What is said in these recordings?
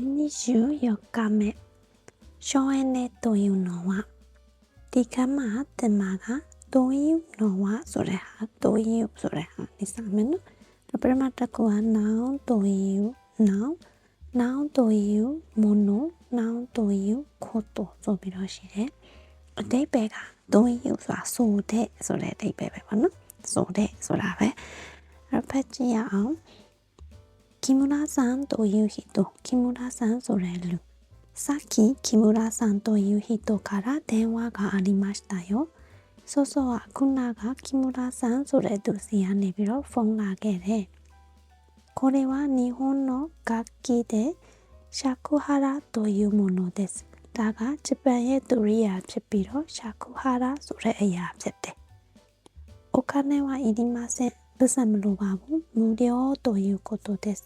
Anishu yokame shoene toyu no wa dikama tema ga toyu no wa ဆိုတဲ့ဟာ toyu ဆိုတဲ့ဟာနေစမယ်နော်ဒါပရမတ်တကွာ noun toyu noun noun toyu mono noun toyu koto ဆိုပြီးတော့ရှိတယ်အတိတ်ပဲက toyu ဆိုတာဆိုတဲ့ဆိုတဲ့အတိတ်ပဲပဲပေါ့နော်ဆိုတဲ့ဆိုတာပဲအဖက်ကြည့်ရအောင် 木村さんという人、木村さんそれる。さっき木村さんという人から電話がありましたよ。そそはくなが木村さんそれとしやねびろフォンがけれ。これは日本の楽器で尺ラというものです。だが自分へとりやってびろ尺ラそれやって。お金はいりません。 ပတ်စံမလိုပါဘူးမူလျောတော်ယူကိုတိုတက်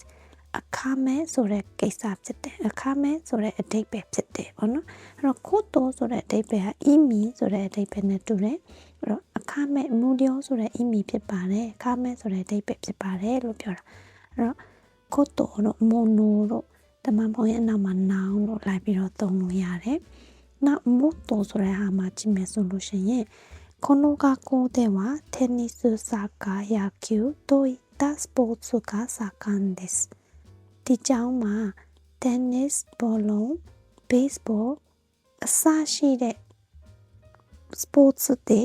အခမဲဆိုတဲ့ကိစ္စဖြစ်တယ်အခမဲဆိုတဲ့အဓိပ္ပာယ်ဖြစ်တယ်ပေါ့နော်အဲ့တော့ကိုတိုဆိုတဲ့အဓိပ္ပာယ်ဟာအီမီဆိုတဲ့အဓိပ္ပာယ်နဲ့တူတယ်အဲ့တော့အခမဲမူလျောဆိုတဲ့အီမီဖြစ်ပါတယ်အခမဲဆိုတဲ့အဓိပ္ပာယ်ဖြစ်ပါတယ်လို့ပြောတာအဲ့တော့ကိုတိုတို့မိုနိုတို့တမန်ပေါင်းရဲ့အနောက်မှာနောင်လို့လိုက်ပြီးတော့သုံးလို့ရတယ်နောက်မိုတိုဆိုတဲ့ဟာမှာကြည့်မယ်ဆိုလို့ရှိရင် この学校ではテニス、サッカー、野球といったスポーツが盛んです。ဒီကျောင်းမှာတနစ်ဘောလုံးဘေ့စ်ဘောအစရှိတဲ့ sports တွေ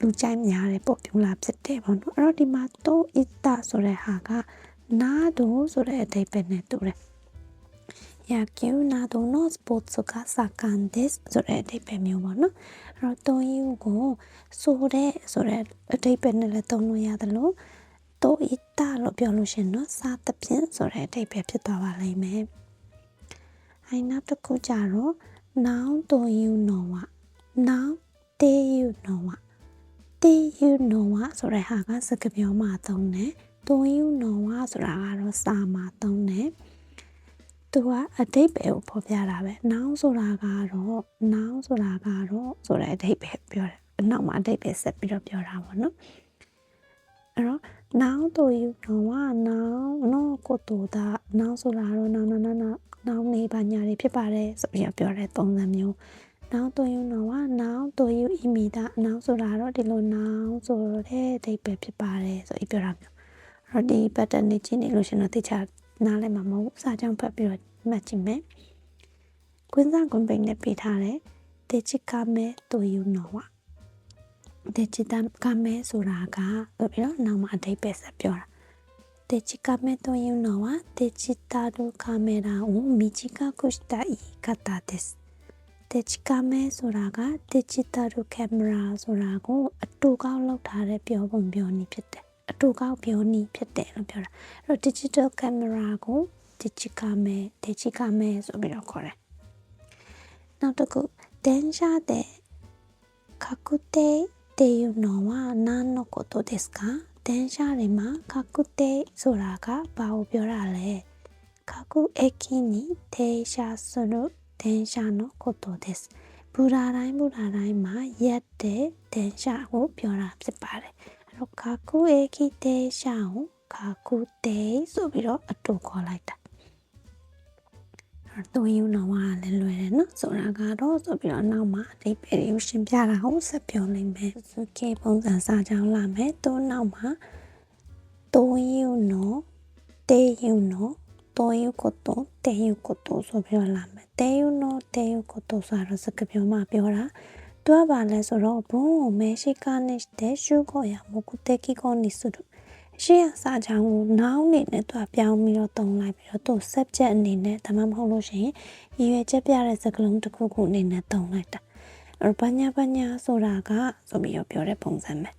လူကြိုက်များတဲ့ပေါ့ပြူလာဖြစ်တယ်ပေါ့နော်အဲ့တော့ဒီမှာတိုအစ်တာဆိုတဲ့ဟာကနာဒိုဆိုတဲ့အဓိပ္ပာယ်နဲ့တူတယ် 野球などのスポーツが盛んですそれအဓိပ္ပာယ်မျိုးပေါ့နော်အဲ့တော့တုံးယူကိုဆိုတဲ့ဆိုတဲ့အဓိပ္ပာယ်နဲ့လည်းသုံးလို့ရတယ်လို့တိုအီတာလို့ပြောလို့ရှင်နော်စားသဖြင့်ဆိုတဲ့အဓိပ္ပာယ်ဖြစ်သွားပါလိမ့်မယ်အိုင်နောက်တစ်ခုကြတော့ noun တိုယူနော်ဝ noun တေယူနော်ဝတေယူနော်ဝဆိုတဲ့ဟာကစကားပြောမှာသုံးတယ်တိုယူနော်ဝဆိုတာကတော့စာမှာသုံးတယ် သူကအတိတ်ပဲကိုဖော်ပြတာပဲနောင်ဆိုတာကတော့နောင်ဆိုတာကတော့ဆိုတဲ့အတိတ်ပဲပြောတယ်အနောက်မှာအတိတ်ပဲဆက်ပြီးတော့ပြောတာပေါ့နော်အဲ့တော့နောင်တို့ယူတော့ကနောင်နော်ကိုတူတာနောင်ဆိုတာတော့နောင်နောင်နောင်နောင်နေပါညာတွေဖြစ်ပါတယ်ဆိုပြီးတော့ပြောတဲ့ပုံစံမျိုးနောင်တို့ယူတော့ကနောင်တို့ယူအီမီတာနောင်ဆိုတာတော့ဒီလိုနောင်ဆိုတဲ့အတိတ်ပဲဖြစ်ပါတယ်ဆိုပြီးပြောတာမျိုးအဲ့တော့ဒီ pattern နေချင်းနေလို့ရှင်တော့တခြား နားလည်မှာမဟုတ်ဘူးစာကြောင့်ဖတ်ပြီးတော့မှတ်ကြည့်မယ်ကွင်းစားကွန်ပိန်နဲ့ပေးထားတဲ့တေချစ်ကမဲတူယူနော်ဝတေချစ်ကမဲဆိုတာကဆိုပြီးတော့နောက်မှအဓိပ္ပာယ်ဆက်ပြောတာတေချစ်ကမဲတူယူနော်ဝတေချစ်တာဒုကမဲရာဝမီချီကကုရှတာဤကတာဒက်စ်တေချစ်ကမဲဆိုတာကတေချစ်တာဒုကင်မရာဆိုတာကိုအတူကောက်လောက်ထားတဲ့ပြောပုံပြောနည်းဖြစ်တယ် အတူကောက်ပြောနည်းဖြစ်တယ်လို့ပြောတာအဲ့တော့ digital camera ကိုデジカメデジカメဆိုပြီးတော့ခေါ်တယ်နောက်တစ်ခု電車で確定っていうのは何のことですか電車တွေမှာ確定ဆိုတာကဘာကိုပြောတာလဲ各駅に停車する電車のことですဘူရာတိုင်းဘူရာတိုင်းမှာရက်တဲ့電車ကိုပြောတာဖြစ်ပါတယ်အဲ့ တော့ကာကူအေကီတေရှာကိုကာကူတေဆိုပြီးတော့အတူခေါ်လိုက်တာသွင်းယူတော့ကလည်းလွယ်တယ်နော်ဆိုတာကတော့ဆိုပြီးတော့နောက်မှာအတိတ်ပဲကိုရှင်းပြတာကိုဆက်ပြောနိုင်မယ်စုကေပုံစံစာကြောင်းလာမယ်သူနောက်မှာသွင်းယူနော်တေးယူနော်သွင်းယူကိုတော့တေးယူကိုတော့ဆိုပြီးတော့လာမယ်တေးယူနော်တေးယူကိုတော့ဆိုတော့စကားပြောမှပြောတာ သူကပါလဲဆိုတော့ဘုံမဲရှိကနေတဲ့ရှုကိုရမကုတေကီကိုနိစုရှေ့ရစာချောင်းကိုနောင်းနေနဲ့သူကပြောင်းပြီးတော့တုံလိုက်ပြီးတော့သူ subject အနေနဲ့ဒါမှမဟုတ်လို့ရှိရင်ရည်ရွယ်ချက်ပြတဲ့စကားလုံးတစ်ခုခုအနေနဲ့တုံလိုက်တာအဲ့ဘာညာဘာညာဆိုတာကဆိုပြီးတော့ပြောတဲ့ပုံစံပဲ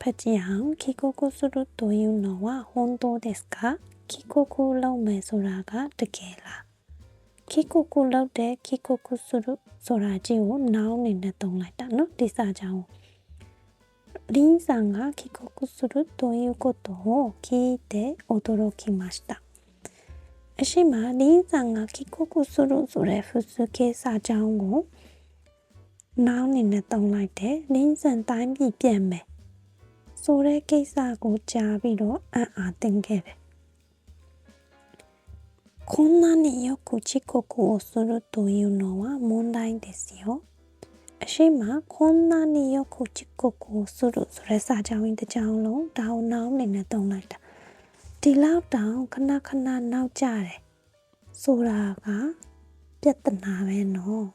ဖတ်ကြည့်အောင်ခီကိုကိုစုလို့တိုယူနော်ဝဟွန်တိုဒက်စကခီကိုကိုလုံးမယ်ဆိုတာကတကယ်လား ခီကိုကိုလောက်တဲ့ခီကိုကိုစုလို့ဆိုတာကြီးကိုနောင်းနေနဲ့တုံလိုက်တာနော်ဒီစာချောင်းကိုリンさんが帰国するということを聞いて驚きました。しまリンさんが帰国するそれ普通形စာကြောင်းကိုနောက်နေနဲ့တုံးလိုက်တယ်လင်းစံတိုင်းပြည်ပြန်မယ်ဆိုတဲ့ကိစ္စကိုကြားပြီးတော့အံ့အားသင့်ခဲ့တယ် こんなによく遅刻をするというのは問題ですよ。အရှိမこんなによく遅刻をするဆိုတဲ့စာကြောင်းကြီးတစ်ကြောင်းလုံးဒါအောင်နောက်နေနဲ့တုံးလိုက်တာဒီလောက်တောင်ခဏခဏနောက်ကြတယ်ဆိုတာကပြဿနာပဲနော်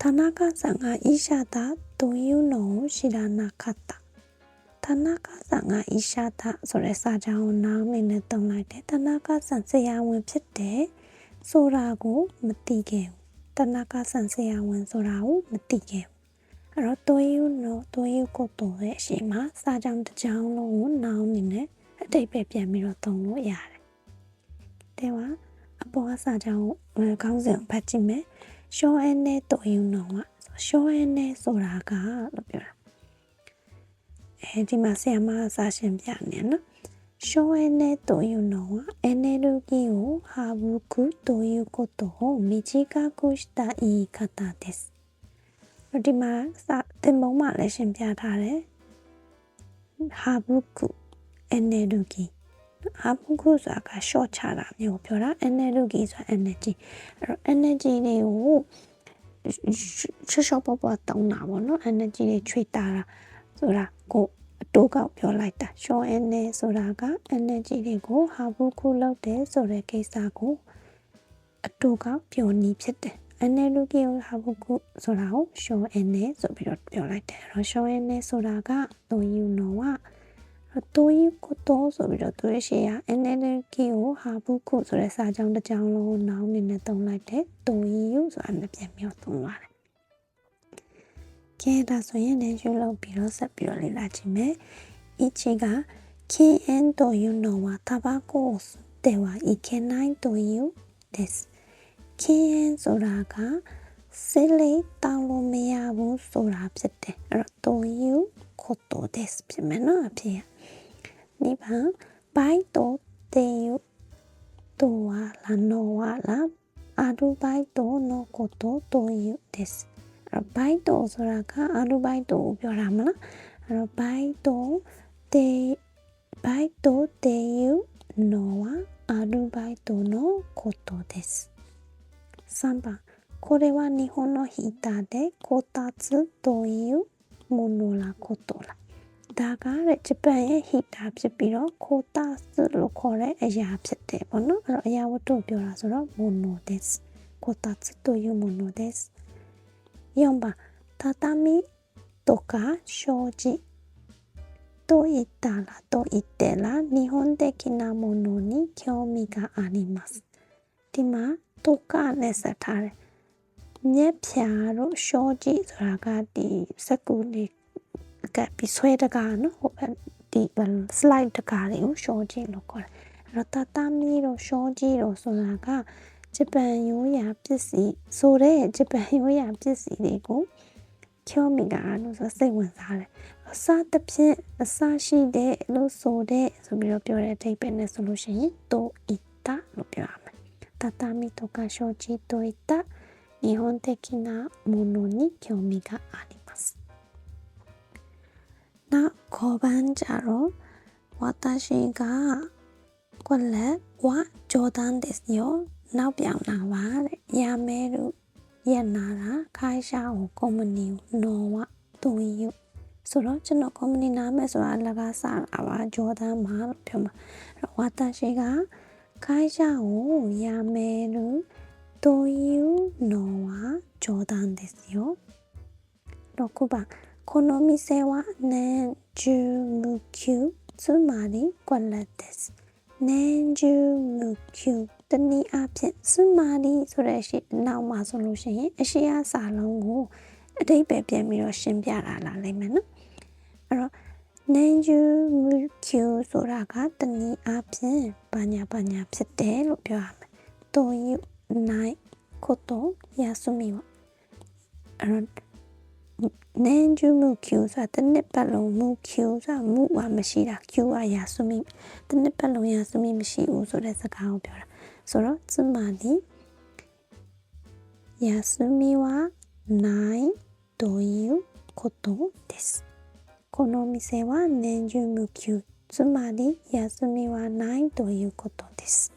田中さんが医者だというのを知らなかった နကဆန်ငါအိရှာသဆိုတဲ့စာကြောင်းကိုနားမင်းနဲ့တုံလိုက်တယ်တနကဆန်ဆရာဝန်ဖြစ်တယ်ဆိုတာကိုမသိခဲ့ဘူးတနကဆန်ဆရာဝန်ဆိုတာကိုမသိခဲ့ဘူးအဲ့တော့တိုးယူနော်တိုးယူကိုတိုးရဲ့အရှိမစာကြောင်းတစ်ကြောင်းလုံးကိုနားမင်းနဲ့အတိတ်ပဲပြန်ပြီးတော့သုံးလို့ရတယ်တဲ့ပါအပေါ်ကစာကြောင်းကိုခေါင်းစဉ်ကိုဖတ်ကြည့်မယ်ရှောအန်နဲ့တိုးယူနော်ကရှောအန်နဲ့ဆိုတာကလို့ပြောတာ အဲဒီမှာဆရာမစာရှင်ပြနေနော်省エネというのはエネルギーを省くということを短くした言い方です。ဒီမှာစတင်ပုံမှလည်းရှင်းပြထားတယ်။ဟာဘူးကု energy ဟာဘူးကုဆိုတာက short ချတာမျိုးပြောတာ energy ဆိုတာ energy အဲ့တော့ energy တွေကိုချောချောပေါ်ပေါ်တောင်းတာပေါ့နော် energy တွေချွေတာတာ ဆိုတာကိုအတိုးကောက်ပြောလိုက်တာ short energy ဆိုတာက energy တွေကိုဟာဘူးကုလောက်တယ်ဆိုတဲ့ကိစ္စကိုအတိုးကောက်ပြောနည်းဖြစ်တယ် energy ကိုဟာဘူးကုဆိုတာကို short energy ဆိုပြီးတော့ပြောလိုက်တယ်အဲ့တော့ short energy ဆိုတာကတို့ယူနော်ကတို့ယူကိုတော့ဆိုပြီးတော့သူရဲ့ရှေ့က energy ကိုဟာဘူးကုဆိုတဲ့စာကြောင်းတစ်ကြောင်းလုံးနောင်းနေနဲ့သုံးလိုက်တယ်တို့ယူဆိုတာနဲ့ပြန်ပြီးတော့သုံးသွားတယ် ကဲဒါဆိုရင်လည်းယူလုပ်ပြီးတော့ဆက်ပြီးတော့လေ့လာကြည့်မယ်။一が禁煙というのはタバコを吸ってはいけないというです။禁煙ဆိုတာကစိလိတောင်းလို့မရဘူးဆိုတာဖြစ်တယ်။အဲ့တော့ということですဖြစ်မယ်နော်အဖြစ်။2番バイトっていうとはらのはらアルバイトのことというです。 バイト소라가 아르바이도 벼라마나 바이도 데 바이도 데유 노와 아르바이도 노 코토 데스 3번これは日本の板でこたつというものらことら。だから自分へひたすびろこたつろこれやせてぼのやおとびょらそらものです。こたつというものです。4番畳とか障子と言ったらと言ってら日本的なものに興味があります。今とかねさたれ。ねぴゃろ障子そらがりさくりがぴそえだがのほばスライドがりを障子のこれ。畳の障子のそらが တတမီတို့ရှောကြည့်တို့ဆိုတာကဂျပန်ရိုးရာပစ္စည်းဆိုတဲ့ဂျပန်ရိုးရာပစ္စည်းတွေကိုချောမိတာလို့ဆိုစိတ်ဝင်စားတယ်အစားတစ်ဖြင့်အစားရှိတဲ့လို့ဆိုတဲ့ဆိုပြီးတော့ပြောတဲ့အဓိပ္ပာယ်နဲ့ဆိုလို့ရှိရင်တိုအီတာလို့ပြောရမယ်畳とか承知といった日本的なものに興味がありますနောက်ခေါ်ပန်းကြတော့私がこれは冗談ですよ နောက်ပြောင်လာပါတဲ့ရမဲတို့ရက်နာတာခိုင်းရှာကိုကုမ္ပဏီကိုနော်ဝတူယူဆိုတော့ကျွန်တော်ကုမ္ပဏီနာမည်ဆိုတာလကားစတာပါဂျော်ဒန်မှာလို့ပြောမှာဝါတာရှိကခိုင်းရှာကိုရမဲတို့တူယူနော်ဝဂျော်ဒန်ですよ6番この店は年中無休つまりこれです年中無休 တနည်းအားဖြင့်စမာလီဆိုတဲ့ရှိနောက်မှာဆိုလို့ရှိရင်အရှိအစာလုံးကိုအတိတ်ပဲပြန်ပြီးတော့ရှင်းပြတာလာလိမ့်မယ်နော်အဲ့တော့ Nanju Mukyu ဆိုတာကတနည်းအားဖြင့်ဘာညာဘာညာဖြစ်တယ်လို့ပြောရမယ်။တိုယူနိုင်ကိုတိုယာဆူမီပေါ့။အဲ့တော့နန်ဂျူမူ Q ဆိုတာတစ်နှစ်ပတ်လုံးမူ Q ဆိုတာမူကမရှိတာ Q ကယာဆူမီတစ်နှစ်ပတ်လုံးယာဆူမီမရှိဘူးဆိုတဲ့စကားကိုပြောတာ そのつまり休みはないということです。この店は年中無休つまり休みはないということです。